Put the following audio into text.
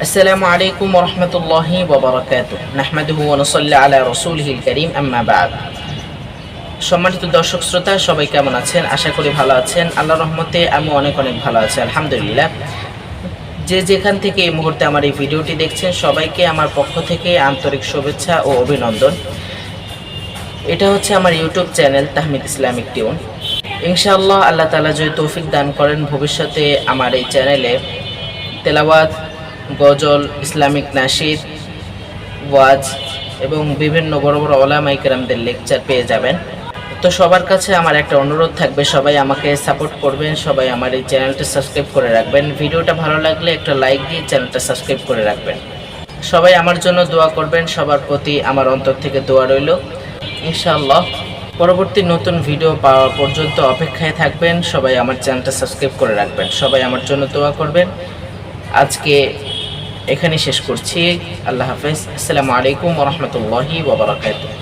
السلام عليكم ورحمة الله وبركاته نحمده ونصلي على رسوله الكريم أما بعد সম্মানিত দর্শক শ্রোতা সবাই কেমন আছেন আশা করি ভালো আছেন আল্লাহ রহমতে আমি অনেক অনেক ভালো আছি আলহামদুলিল্লাহ যে যেখান থেকে এই মুহূর্তে আমার এই ভিডিওটি দেখছেন সবাইকে আমার পক্ষ থেকে আন্তরিক শুভেচ্ছা ও অভিনন্দন এটা হচ্ছে আমার YouTube channel Tahmid Islamic tune ইনশাআল্লাহ আল্লাহ তালা যদি তৌফিক দান করেন ভবিষ্যতে আমার এই চ্যানেলে তেলাওয়াত গজল, ইসলামিক নাসির, ওয়াজ এবং বিভিন্ন বড় বড় ওলামাই কেরামদের লেকচার পেয়ে যাবেন। তো সবার কাছে আমার একটা অনুরোধ থাকবে, সবাই আমাকে সাপোর্ট করবেন, সবাই আমার এই চ্যানেলটা সাবস্ক্রাইব করে রাখবেন। ভিডিওটা ভালো লাগলে একটা লাইক দিয়ে চ্যানেলটা সাবস্ক্রাইব করে রাখবেন। সবাই আমার জন্য দোয়া করবেন, সবার প্রতি আমার অন্তর থেকে দোয়া রইল। ইনশাআল্লাহ, পরবর্তী নতুন ভিডিও পাওয়া পর্যন্ত অপেক্ষায় থাকবেন, সবাই আমার চ্যানেলটা সাবস্ক্রাইব করে রাখবেন। সবাই আমার জন্য দোয়া করবেন। আজকে এখানে শেষ করছি। আল্লাহ হাফেজ। আসসালামু আলাইকুম রহমতুল্লাহি ওবরাকাতুহ